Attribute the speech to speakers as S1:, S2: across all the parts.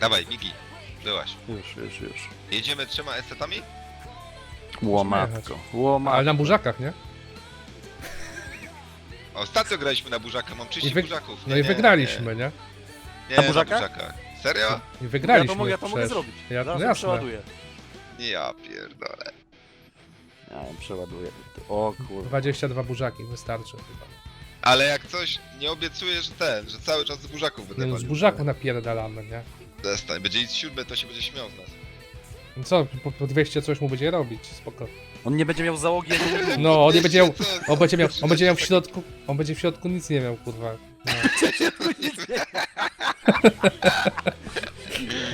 S1: Dawaj, Migi. Byłaś.
S2: Już, już, już.
S1: Jedziemy trzema estetami?
S2: Łomatko,
S3: Ale
S2: łomatko.
S3: na burzakach, nie?
S1: Ostatnio graliśmy na burzaka, mam 30
S3: I wy-
S1: burzaków.
S3: No
S1: Nie,
S3: i
S1: nie,
S3: wygraliśmy, nie?
S1: Nie,
S2: Na
S1: nie,
S2: burzaka?
S1: na burzaka. Serio?
S3: I
S2: Ja
S3: wygraliśmy.
S2: to mogę, ja to mogę
S3: przecież.
S2: zrobić.
S3: Ja,
S2: Zaraz
S3: no jasne.
S2: przeładuję.
S1: Ja pierdolę.
S2: Ja ją przeładuję. O kurwa.
S3: 22 burzaki wystarczy chyba.
S1: Ale jak coś, nie obiecuję, że ten, że cały czas z burzaków będę
S3: Nie, no, z
S1: walił.
S3: burzaków napierdalamy, nie?
S1: Przestań, będzie nic siódme, to się będzie śmiał z nas.
S3: No co, po, po 200 coś mu będzie robić, spoko.
S2: On nie będzie miał załogi. jak-
S3: No, on nie będzie miał, on będzie miał, on będzie miał w środku, on będzie w środku nic nie miał, kurwa. No.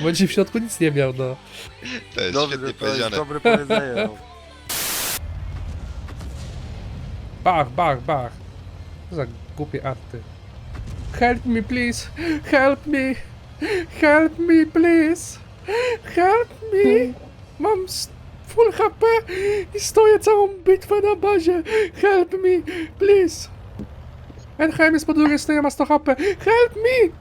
S3: Będzie w środku nic nie miał, no.
S1: To jest
S2: Dobrze,
S1: świetnie
S2: to jest
S1: powiedziane.
S2: dobre powiedzenie. No.
S3: Bach, bach, bach. Co za głupie arty. Help me, please. Help me. Help me, please. Help me. Mam s- full HP i stoję całą bitwę na bazie. Help me, please. NHM jest po drugiej stronie, ma 100 HP. Help me.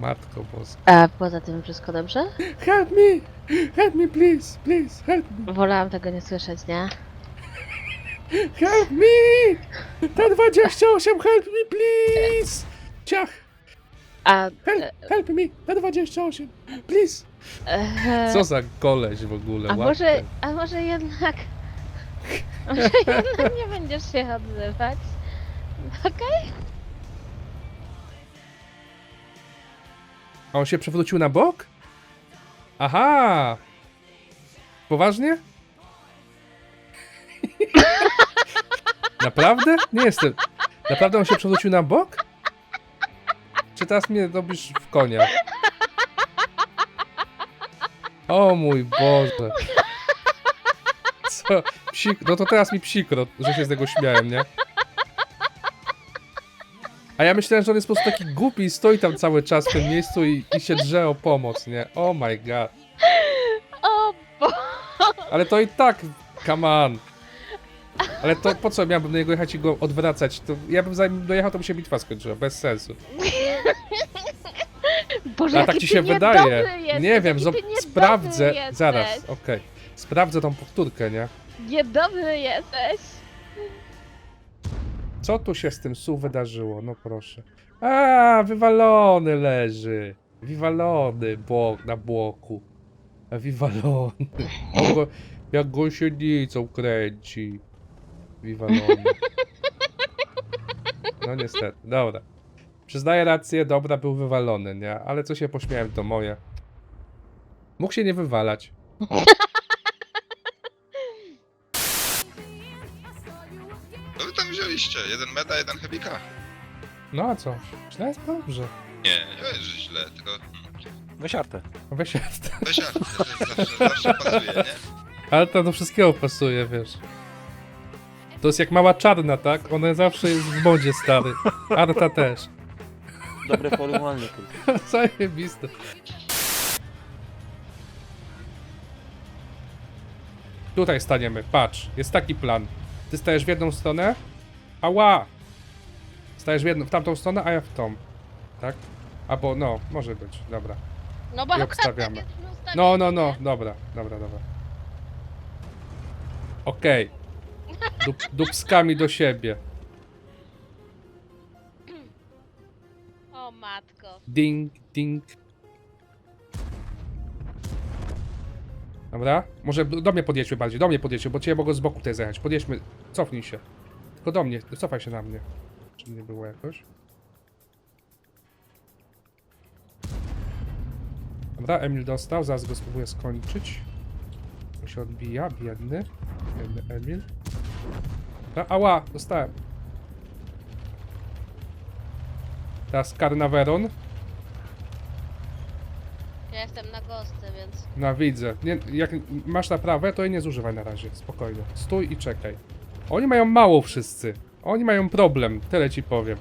S3: Matko boska.
S4: A poza tym wszystko dobrze?
S3: Help me. Help me, please. Please, help me.
S4: Wolałam tego nie słyszeć, nie?
S3: Help me! T28, help me, please! Ciach!
S4: A,
S3: Help, help me! T28, please!
S4: e,
S3: Co za koleś w ogóle,
S4: a może, a może jednak... Może jednak nie będziesz się odzywać? Okej?
S3: A on się przewrócił na bok? Aha! Poważnie? Naprawdę? Nie jestem. Naprawdę on się przewrócił na bok? Czy teraz mnie robisz w konia? O mój Boże. Co? Psik... No to teraz mi psikro, że się z tego śmiałem, nie? A ja myślałem, że on jest po prostu taki głupi i stoi tam cały czas w tym miejscu i, i się drze o pomoc, nie? Oh my god.
S4: O bo...
S3: Ale to i tak, come on. Ale to po co miałbym do niego jechać i go odwracać? To ja bym zanim dojechał, to by się bitwa skończyła, bez sensu.
S4: Boże,
S3: A tak ci
S4: ty
S3: się wydaje.
S4: niedobry Jesteś,
S3: Nie wiem,
S4: jaki ty niedobry
S3: sprawdzę.
S4: Jesteś.
S3: Zaraz, okej. Sprawdzę tą powtórkę, nie?
S4: Niedobry jesteś.
S3: Co tu się z tym su wydarzyło? No proszę. A, wywalony leży. Wywalony błok na błoku. A wywalony. On go, jak gąsienicą kręci. Wywalony. No niestety, dobra. Przyznaję rację, dobra, był wywalony, nie? Ale co się pośmiałem, to moje. Mógł się nie wywalać.
S1: No wy tam wzięliście, jeden meta, jeden hebika.
S3: No a co? Źle jest dobrze.
S1: Nie, nie jest, że źle, tylko... Hmm,
S2: Weź artę.
S3: Weź się.
S1: weź artę, to zawsze, zawsze pasuje, nie?
S3: Ale to do wszystkiego pasuje, wiesz. To jest jak mała czarna, tak? Ona zawsze jest w modzie, stary. Arta też.
S2: Dobre kurwa.
S3: Zajebiste. Tutaj staniemy, patrz. Jest taki plan. Ty stajesz w jedną stronę. Ała! Stajesz w, jedną, w tamtą stronę, a ja w tą. Tak? Albo, no, może być, dobra.
S4: No bo
S3: I obstawiamy. No, no, no, dobra, dobra, dobra. Okej. Dup, dupskami do siebie. Ding, ding. Dobra? Może do mnie podjedźmy bardziej, do mnie podjedźmy, bo cię mogę z boku tutaj zajechać. Podjedźmy, cofnij się. Tylko do mnie, cofaj się na mnie. Czy nie było jakoś? Dobra, Emil dostał, zaraz go spróbuję skończyć. On się odbija, biedny. Biedny Emil. Dobra, ała, dostałem. Teraz Carnaveron.
S4: Jestem na gostce, więc...
S3: No widzę. Nie, jak masz naprawę, to jej nie zużywaj na razie. Spokojnie. Stój i czekaj. Oni mają mało wszyscy. Oni mają problem, tyle ci powiem.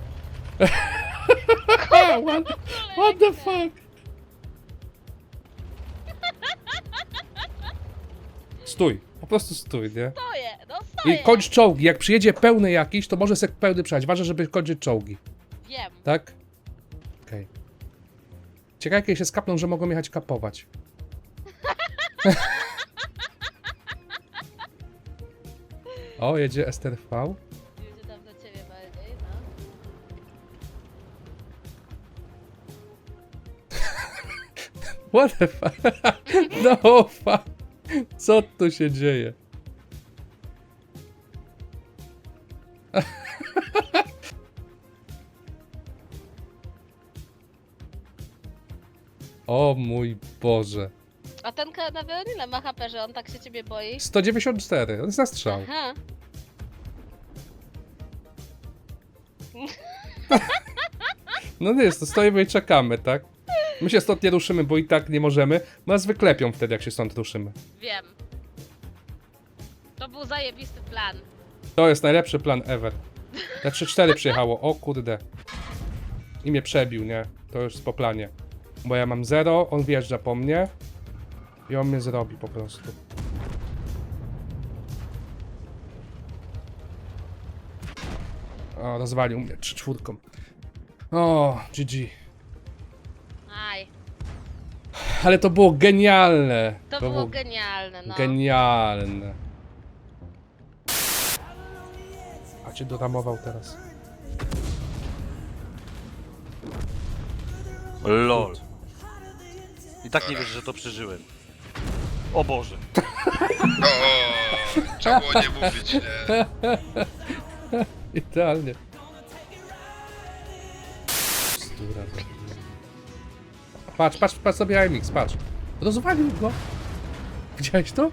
S3: what, what the fuck? Stój, po prostu stój, nie?
S4: Stoję, no stoję.
S3: I kończ czołgi. Jak przyjedzie pełny jakiś, to może se pełny przejść. Ważne, żeby kończyć czołgi,
S4: Wiem.
S3: tak? Ciekawe, kiedy się skapną, że mogą jechać kapować. o, jedzie STRV.
S4: Jedzie tam do ciebie bardziej, no.
S3: What the fuck? No fuck. Co tu się dzieje? O mój Boże.
S4: A ten Nawion ile ma HP, że on tak się ciebie boi?
S3: 194, on jest na strzał.
S4: Aha.
S3: No nie jest, to stoimy i czekamy, tak? My się stąd nie ruszymy, bo i tak nie możemy. Nas wyklepią wtedy, jak się stąd ruszymy.
S4: Wiem. To był zajebisty plan.
S3: To jest najlepszy plan ever. Na 3-4 przyjechało, o kurde. I mnie przebił, nie? To już po planie. Bo ja mam 0, on wjeżdża po mnie. I on mnie zrobi po prostu. O, rozwalił mnie 3 czwórką. O, GG.
S4: Aj.
S3: Ale to było genialne.
S4: To, było genialne, no.
S3: Genialne. A cię doramował teraz.
S2: LOL. I tak nie wiesz, że to przeżyłem. O Boże.
S1: O, trzeba było nie mówić, nie?
S3: Idealnie. Bzdura. Patrz, patrz, patrz sobie IMX, patrz. Rozwalił go. Widziałeś to?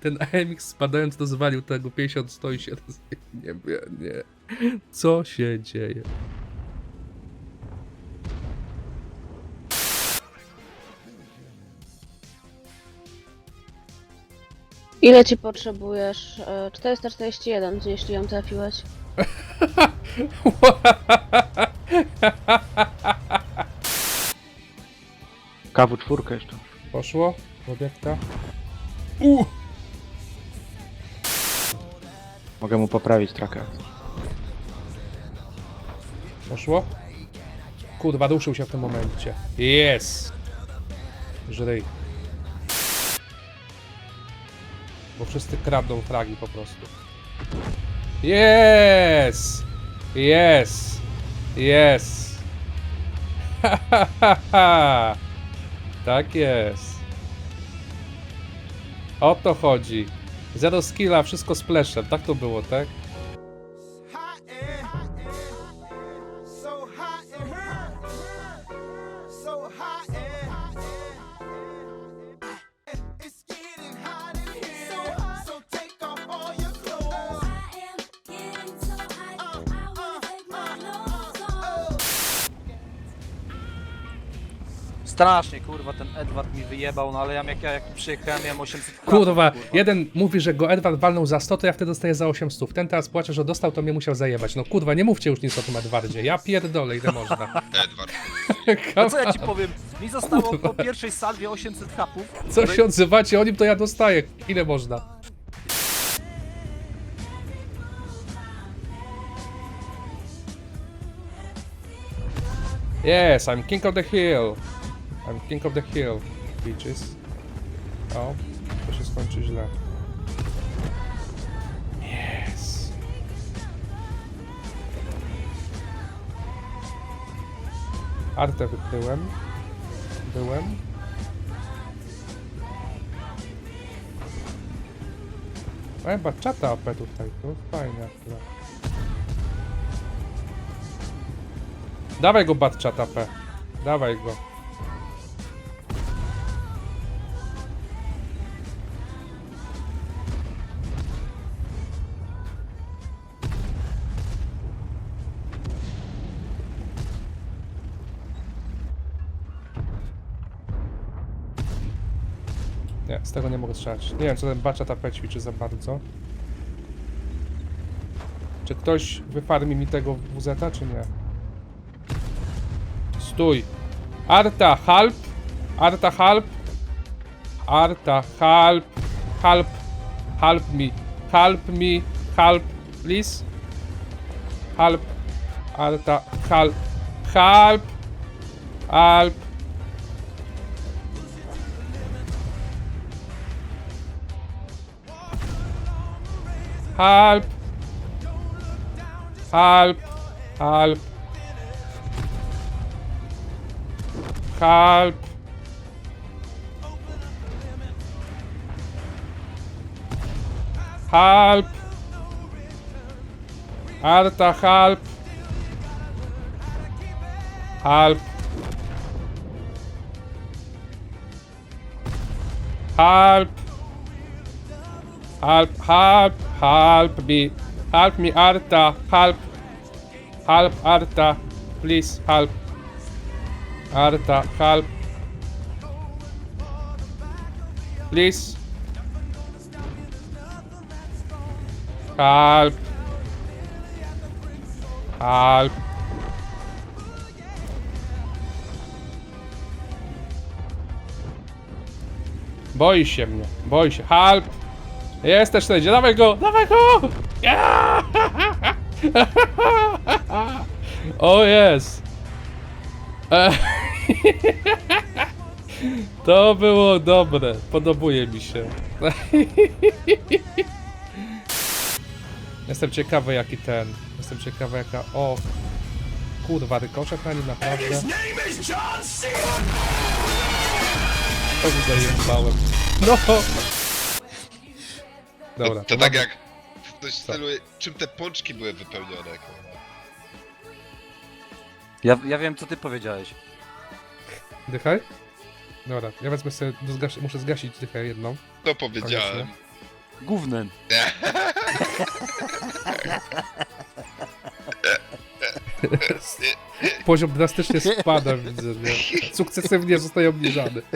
S3: Ten AMX spadając rozwalił tego 50 stoi się roz... Nie wiem, nie. Co się dzieje?
S4: Ile ci potrzebujesz? E, 441, jeśli ją trafiłeś.
S5: Kawu czwórkę jeszcze.
S3: Poszło? Obiekta. U!
S5: Mogę mu poprawić trakę.
S3: Poszło? Kurwa, ruszył się w tym momencie. Jest! Żryj. Wszyscy kradną fragi po prostu. Jest! Jest! Jest! Ha, ha, ha, ha. Tak jest. O to chodzi. Zero skilla, wszystko splashem. Tak to było, tak?
S2: Strasznie, kurwa, ten Edward mi wyjebał, no ale ja jak ja jak przyjechałem, miałem 800
S3: Kurwa, jeden mówi, że go Edward walnął za 100, to ja wtedy dostaję za 800. Ten teraz płacze, że dostał, to mnie musiał zajebać. No kurwa, nie mówcie już nic o tym Edwardzie. Ja pierdolę, ile można.
S1: Edward.
S2: No co ja ci powiem? Mi zostało po pierwszej salwie 800 hapów.
S3: Co się odzywacie o nim, to ja dostaję. Ile można? Yes, I'm king of the hill. I'm king of the hill, bitches. O, to się skończy źle. Yes. Artę wykryłem. Byłem. A chyba czata AP tutaj, to fajnie akurat. Dawaj go bat czat AP. Dawaj go. Z tego nie mogę strzelać. Nie wiem, co ten bacza tapę ćwiczy za bardzo. Czy ktoś wyfarmi mi tego WZ, czy nie? Stój! Arta, help! Arta, help! Arta, help! Help! Help me! Help me! Help, please! Help! Arta, help! Help! Help! Help! Help! Help! Help! Help! Arta, help! Help! Help! Help, help, help me. Help me, Arta. Help. Help, Arta. Please, help. Arta, help. Please. Help. Help. Boi się mnie, boi się. Help! Jest też wszędzie, dawaj go, dawaj go! O jest! E, To było dobre, podobuje mi się. Jestem ciekawy jaki ten, jestem ciekawy jaka, o kurwa, rykoszet na nim naprawdę. To mi zajebałem. No! Dobra,
S1: To, to tak jak w coś w stylu, czym te pączki były wypełnione. kurwa.
S2: Ja, ja wiem, co ty powiedziałeś.
S3: Dychaj? Dobra, ja wezmę sobie, do zgas- muszę zgasić dychę jedną.
S1: To powiedziałem.
S2: Gównem.
S3: Poziom drastycznie spada, widzę, nie? Sukcesywnie zostaje obniżany.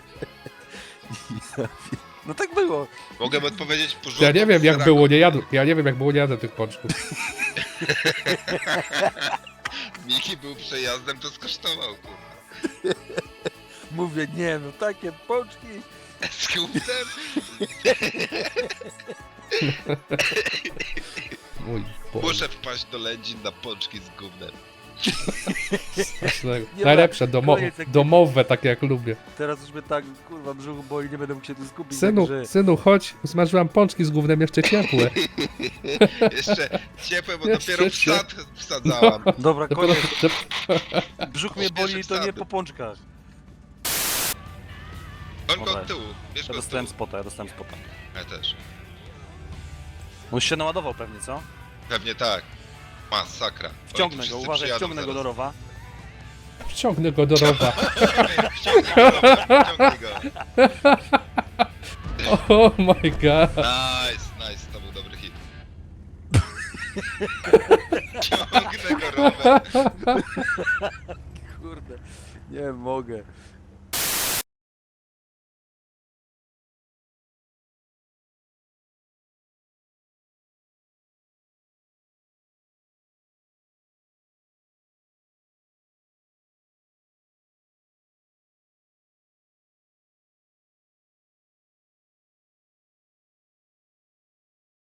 S1: Mogę odpowiedzieć porządnie.
S3: Ja nie wiem jak było, nie jadłem, ja nie wiem jak było, nie jadłem tych pączków.
S1: Miki był przejazdem, to skosztował, kurwa.
S2: Mówię, nie no, takie pączki.
S1: Z kupcem?
S3: Mój Boże.
S1: Muszę wpaść do lędzin na pączki z gównem.
S3: Strasznego.
S2: Nie ma-
S3: Najlepsze, domo
S2: koniec jak-
S3: domowe, takie jak lubię.
S2: Teraz już mnie tak, kurwa, brzuch boli, nie będę mógł się tu skupić.
S3: Synu,
S2: także...
S3: synu, chodź, smażyłam pączki z gównem jeszcze ciepłe.
S1: Jeszcze ciepłe, bo
S3: Jeszcze
S1: dopiero wsad wsadzałam.
S2: Dobra,
S3: Dopiero,
S2: koniec. Brzuch mnie boli,
S1: Pośpieszek
S2: to nie po pączkach.
S1: On go
S2: Dobra.
S1: od tyłu, bierz
S2: Ja
S1: go od
S2: dostałem spota, ja dostałem spota.
S1: Ja też.
S2: On się naładował pewnie, co?
S1: Pewnie tak. Masakra.
S2: Wciągnę
S1: Oni
S2: go,
S1: wszyscy
S2: uważaj,
S1: przyjadą
S2: wciągnę go do
S1: zaraz.
S2: rowa.
S3: wciągnę go do rowa.
S1: Wciągnij go, dobra, wciągnij go.
S3: Oh my god.
S1: Nice, nice, to był dobry hit. Ciągnę go rower.
S2: Kurde, nie mogę.